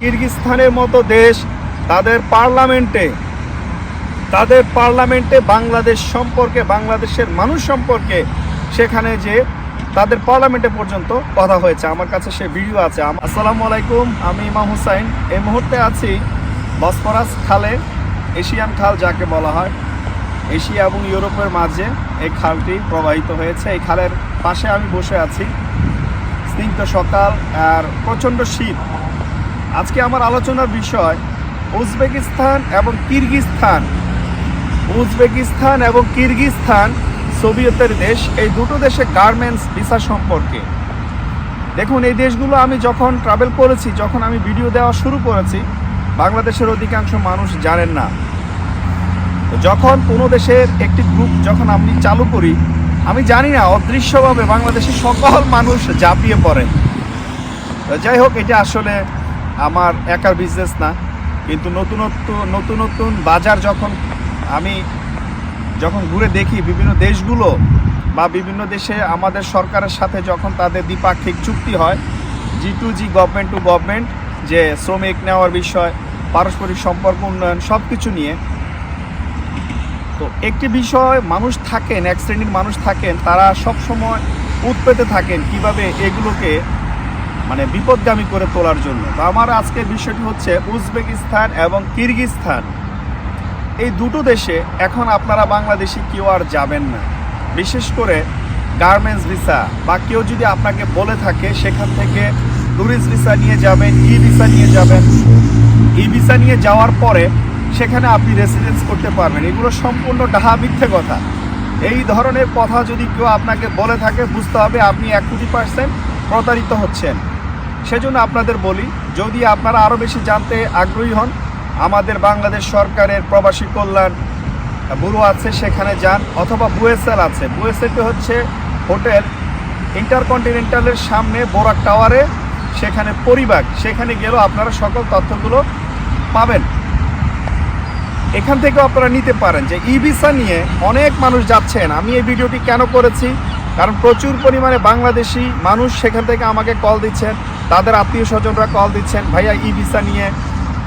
কিরগিজস্তানের মতো দেশ তাদের পার্লামেন্টে তাদের পার্লামেন্টে বাংলাদেশ সম্পর্কে, বাংলাদেশের মানুষ সম্পর্কে সেখানে যে তাদের পার্লামেন্টে পর্যন্ত কথা হয়েছে। আমার কাছে সে ভিডিও আছে। আসসালামু আলাইকুম, আমি ইমাম হুসাইন। এই মুহূর্তে আছি বসফরাস খালে, এশিয়ান খাল যাকে বলা হয়। এশিয়া এবং ইউরোপের মাঝে এই খালটি প্রবাহিত হয়েছে। এই খালের পাশে আমি বসে আছি। স্নিগ্ধ সকাল আর প্রচণ্ড শীত। আজকে আমার আলোচনার বিষয় উজবেকিস্তান এবং কিরগিজস্তান উজবেকিস্তান এবং কিরগিজস্তান সোভিয়েতের দেশ, এই দুটো দেশে গার্মেন্টস ভিসা সম্পর্কে। দেখুন, এই দেশগুলো আমি যখন ট্রাভেল করেছি, যখন আমি ভিডিও দেওয়া শুরু করেছি, বাংলাদেশের অধিকাংশ মানুষ জানেন না। যখন কোনো দেশের একটি গ্রুপ যখন আমি চালু করি, আমি জানি না, অদৃশ্যভাবে বাংলাদেশের সকল মানুষ ঝাঁপিয়ে পড়ে। যাই হোক, এটা আসলে আমার একার বিজনেস না, কিন্তু নতুনত্ব নতুন নতুন বাজার যখন আমি যখন ঘুরে দেখি বিভিন্ন দেশগুলো বা বিভিন্ন দেশে আমাদের সরকারের সাথে যখন তাদের দ্বিপাক্ষিক চুক্তি হয় G to G government to government যে শ্রমিক নেওয়ার বিষয়, পারস্পরিক সম্পর্ক উন্নয়ন সব কিছু নিয়ে। তো একটি বিষয়, মানুষ থাকেন, এক শ্রেণির মানুষ থাকেন, তারা সব সময় উৎপেতে থাকেন কীভাবে এগুলোকে মানে বিপদগামী করে তোলার জন্য। তো আমার আজকের বিষয়টি হচ্ছে উজবেকিস্তান এবং কিরগিজস্তান। এই দুটো দেশে এখন আপনারা বাংলাদেশি কেউ আর যাবেন না। বিশেষ করে গার্মেন্টস ভিসা বা কেউ যদি আপনাকে বলে থাকে, সেখান থেকে ট্যুরিস্ট ভিসা নিয়ে যাবেন, ই ভিসা নিয়ে যাবেন। ই ভিসা নিয়ে যাওয়ার পরে সেখানে আপনি রেসিডেন্স করতে পারবেন। এগুলো সম্পূর্ণ ডাহা মিথ্যে কথা। এই ধরনের কথা যদি কেউ আপনাকে বলে থাকে, বুঝতে হবে আপনি এক কোটি পার্সেন্ট প্রতারিত হচ্ছেন। সেজন্য আপনাদের বলি, যদি আপনারা আরও বেশি জানতে আগ্রহী হন, আমাদের বাংলাদেশ সরকারের প্রবাসী কল্যাণ ব্যুরো আছে, সেখানে যান, অথবা বুয়েসেল আছে। বুয়েসেলটি হচ্ছে হোটেল ইন্টারকন্টিনেন্টালের সামনে বোরাক টাওয়ারে, সেখানে পরিবার সেখানে গেলেও আপনারা সকল তথ্যগুলো পাবেন। এখান থেকেও আপনারা নিতে পারেন যে ই ভিসা নিয়ে অনেক মানুষ যাচ্ছেন। আমি এই ভিডিওটি কেন করেছি? কারণ প্রচুর পরিমাণে বাংলাদেশি মানুষ সেখান থেকে আমাকে কল দিচ্ছেন। তাদের আত্মীয় স্বজনরা কল দিচ্ছেন, ভাইয়া, ই ভিসা নিয়ে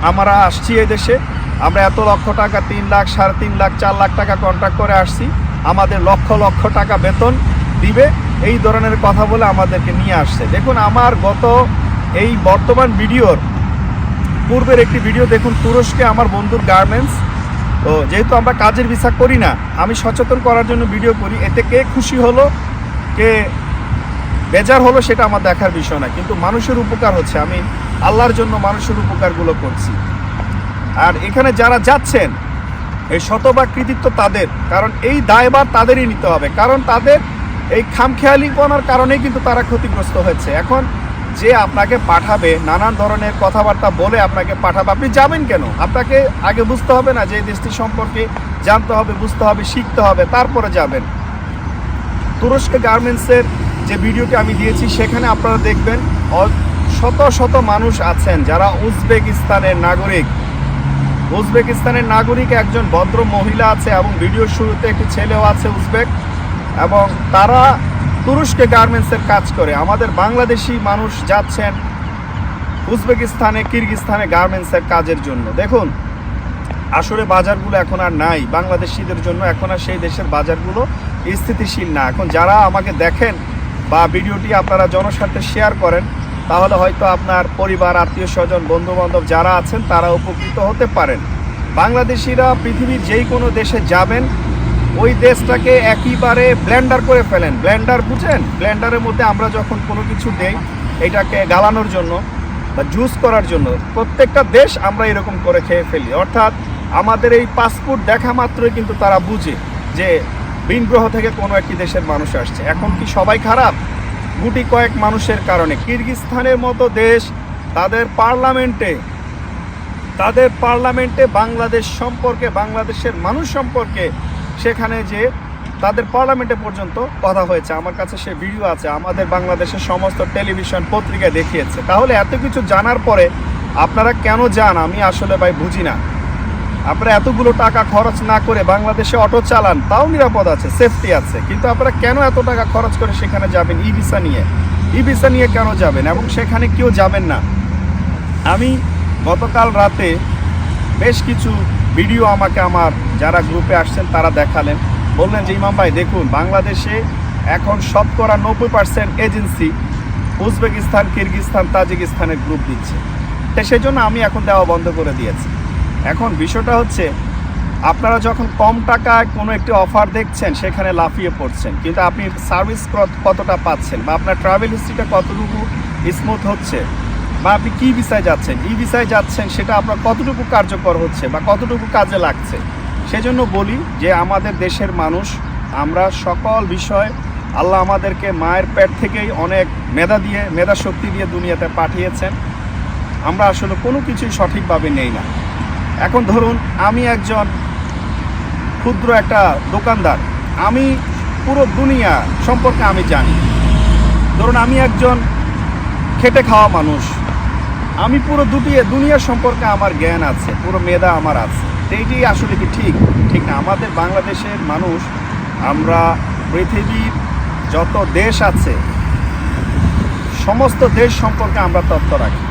আমরা আসছি দেশে। আমরা এত লক্ষ টাকা, তিন লাখ, সাড়ে তিন লাখ, চার লাখ টাকা কন্ট্রাক্ট করে আসছি। আমাদের লক্ষ লক্ষ টাকা বেতন দিবে। এই ধরনের কথা বলে আমাদেরকে নিয়ে আসছে। দেখুন, আমার গত এই বর্তমান ভিডিওর পূর্বের একটি ভিডিও, দেখুন, তুরস্কে আমার বন্ধুর গার্মেন্টস তো যেহেতু আমরা কাজের ভিসা করি না, আমি সচেতন করার জন্য ভিডিও করি। এতে কে খুশি হলো? কে বেজার হলো সেটা আমার দেখার বিষয় না, কিন্তু মানুষের উপকার হচ্ছে। আমি আল্লাহর জন্য মানুষের উপকারগুলো করছি। আর এখানে যারা যাচ্ছেন, এই শতভাগ কৃতিত্ব তাদের, কারণ এই দায়ভার তাদেরই নিতে হবে। কারণ তাদের এই খামখেয়ালিপনার কারণেই কিন্তু তারা ক্ষতিগ্রস্ত হয়েছে এখন যে আপনাকে পাঠাবে, নানান ধরনের কথাবার্তা বলে আপনাকে পাঠাবে, আপনি যাবেন কেন? আপনাকে আগে বুঝতে হবে না যে দেশটি সম্পর্কে জানতে হবে, বুঝতে হবে, শিখতে হবে, তারপরে যাবেন। তুরস্ক গার্মেন্টসের যে ভিডিওটি আমি দিয়েছি, সেখানে আপনারা দেখবেন শত শত মানুষ আছেন যারা উজবেকিস্তানের নাগরিক। উজবেকিস্তানের নাগরিক একজন ভদ্র মহিলা আছে এবং ভিডিওর শুরুতে একটি ছেলেও আছে উজবেক এবং তারা তুরস্কে গার্মেন্টসের কাজ করে। আমাদের বাংলাদেশি মানুষ যাচ্ছেন উজবেকিস্তানে, কিরগিস্তানে গার্মেন্টসের কাজের জন্য। দেখুন, আসলে বাজারগুলো এখন আর নাই। বাংলাদেশিদের জন্য এখন আর সেই দেশের বাজারগুলো স্থিতিশীল না। এখন যারা আমাকে দেখেন বা ভিডিওটি আপনারা জনস্বার্থে শেয়ার করেন, তাহলে হয়তো আপনার পরিবার, আত্মীয় স্বজন বন্ধু বান্ধব যারা আছেন, তারা উপকৃত হতে পারেন। বাংলাদেশিরা পৃথিবীর যেই কোনো দেশে যাবেন, ওই দেশটাকে একইবারে ব্ল্যান্ডার করে ফেলেন। ব্ল্যান্ডার বুঝেন? ব্ল্যান্ডারের মধ্যে আমরা যখন কোনো কিছু দেই, এটাকে গালানোর জন্য বা জুস করার জন্য, প্রত্যেকটা দেশ আমরা এরকম করে খেয়ে ফেলি। অর্থাৎ আমাদের এই পাসপোর্ট দেখা মাত্রই কিন্তু তারা বুঝে যে ভিন গ্রহ থেকে কোনো একটি দেশের মানুষ আসছে। এখন কি সবাই খারাপ? গুটি কয়েক মানুষের কারণে। কিরগিস্তানের মতো দেশ তাদের পার্লামেন্টে তাদের পার্লামেন্টে বাংলাদেশ সম্পর্কে, বাংলাদেশের মানুষ সম্পর্কে সেখানে যে তাদের পার্লামেন্টে পর্যন্ত কথা হয়েছে। আমার কাছে সে ভিডিও আছে। আমাদের বাংলাদেশের সমস্ত টেলিভিশন পত্রিকায় দেখিয়েছে। তাহলে এত কিছু জানার পরে আপনারা কেন যান? আমি আসলে ভাই বুঝি না। আপনারা এতগুলো টাকা খরচ না করে বাংলাদেশে অটো চালান, তাও নিরাপদ আছে সেফটি আছে। কিন্তু আপনারা কেন এত টাকা খরচ করে সেখানে যাবেন ই ভিসা নিয়ে? ই ভিসা নিয়ে কেন যাবেন? এবং সেখানে কেউ যাবেন না। আমি গতকাল রাতে বেশ কিছু ভিডিও আমাকে আমার যারা গ্রুপে আসছেন তারা দেখালেন। বললেন যে, ইমাম ভাই, দেখুন, বাংলাদেশে এখন শতকরা নব্বই পার্সেন্ট এজেন্সি উজবেকিস্তান, কিরগিস্তান, তাজিকিস্তানের গ্রুপ দিচ্ছে। তো সেই জন্য আমি এখন দেওয়া বন্ধ করে দিয়েছি। এখন বিষয়টা হচ্ছে, আপনারা যখন কম টাকায় কোনো একটি অফার দেখছেন, সেখানে লাফিয়ে পড়ছেন। কিন্তু আপনি সার্ভিস কতটা পাচ্ছেন বা আপনার ট্রাভেল হিস্ট্রিটা কতটুকু স্মুথ হচ্ছে বা আপনি কী ভিসায় যাচ্ছেন ই ভিসায় যাচ্ছেন, সেটা আপনার কতটুকু কার্যকর হচ্ছে বা কতটুকু কাজে লাগছে, সেজন্য বলি যে আমাদের দেশের মানুষ, আমরা সকল বিষয় আল্লাহ আমাদেরকে মায়ের পেট থেকেই অনেক মেধা দিয়ে, মেধা শক্তি দিয়ে দুনিয়াতে পাঠিয়েছেন। আমরা আসলে কোনো কিছুই সঠিকভাবে নেই না। এখন ধরুন আমি একজন ক্ষুদ্র একটা দোকানদার। আমি পুরো দুনিয়া সম্পর্কে আমি জানি। ধরুন আমি একজন খেটে খাওয়া মানুষ। আমি পুরো দুটি দুনিয়া সম্পর্কে আমার জ্ঞান আছে, পুরো মেধা আমার আছে। এইটি আসলে কি ঠিক? ঠিক না। আমাদের বাংলাদেশের মানুষ, আমরা পৃথিবীর যত দেশ আছে, সমস্ত দেশ সম্পর্কে আমরা তথ্য রাখি।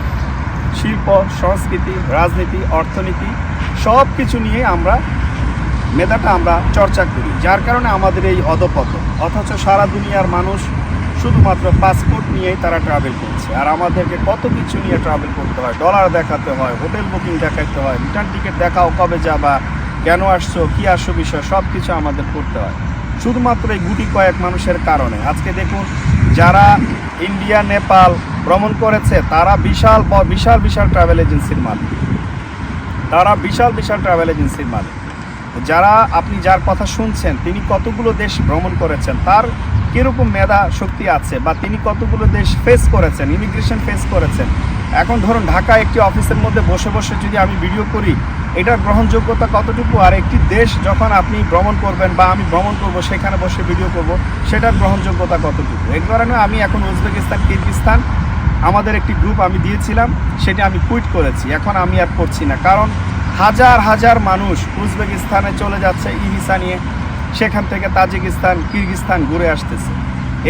শিল্প, সংস্কৃতি, রাজনীতি, অর্থনীতি সব কিছু নিয়ে আমরা মেধাটা আমরা চর্চা করি, যার কারণে আমাদের এই অধপতন। অথচ সারা দুনিয়ার মানুষ শুধুমাত্র পাসপোর্ট নিয়েই তারা ট্রাভেল করছে। আর আমাদেরকে কত কিছু নিয়ে ট্রাভেল করতে হয়? ডলার দেখাতে হয় হোটেল বুকিং দেখাতে হয় রিটার্ন টিকিট দেখাও কবে যাবা, কেন আসছো, কী আসছো বিষয় সব কিছু আমাদের করতে হয়। শুধুমাত্র এই গুটি কয়েক মানুষের কারণে। আজকে দেখুন, যারা ইন্ডিয়া নেপাল ভ্রমণ করেছে তারা বিশাল বিশাল বিশাল ট্রাভেল এজেন্সির মালিক। তারা বিশাল বিশাল ট্রাভেল এজেন্সির মালিক। যারা আপনি যার কথা শুনছেন, তিনি কতগুলো দেশ ভ্রমণ করেছেন, তার কীরকম মেধা শক্তি আছে বা তিনি কতগুলো দেশ ফেস করেছেন ইমিগ্রেশন ফেস করেছেন। এখন ধরুন ঢাকা একটি অফিসের মধ্যে বসে বসে যদি আমি ভিডিও করি, এটার গ্রহণযোগ্যতা কতটুকু? আর একটি দেশ যখন আপনি ভ্রমণ করবেন বা আমি ভ্রমণ করব, সেখানে বসে ভিডিও করব, সেটার গ্রহণযোগ্যতা কতটুকু? এই কারণে আমি এখন উজবেকিস্তান, কিরগিস্তান আমাদের একটি গ্রুপ আমি দিয়েছিলাম, সেটা আমি কুইট করেছি। এখন আমি আর করছি না। কারণ হাজার হাজার মানুষ উজবেকিস্তানে চলে যাচ্ছে ই নিয়ে। সেখান থেকে তাজিকিস্তান, কিরগিস্তান ঘুরে আসতেছে।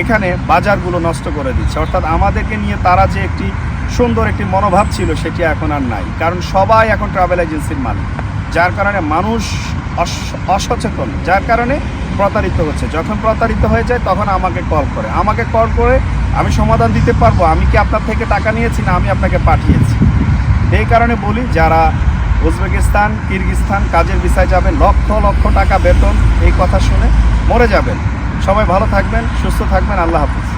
এখানে বাজারগুলো নষ্ট করে দিচ্ছে। অর্থাৎ আমাদেরকে নিয়ে তারা যে একটি সুন্দর একটি মনোভাব ছিল, সেটি এখন আর নাই। কারণ সবাই এখন ট্রাভেল এজেন্সির মালিক। যার কারণে মানুষ অস- অসচেতন। যার কারণে প্রতারিত হচ্ছে। যখন প্রতারিত হয়ে যায়, তখন আমাকে কল করে। আমাকে কল করে আমি সমাধান দিতে পারব। আমি কি আপনার থেকে টাকা নিয়েছি না আমি আপনাকে পাঠিয়েছি? এই কারণে বলি, যারা উজবেকিস্তান কিরগিস্তান কাজের বিষয় যাবেন, লক্ষ লক্ষ টাকা বেতন, এই কথা শুনে মরে যাবেন। সবাই ভালো থাকবেন, সুস্থ থাকবেন, আল্লাহ হাফিজ।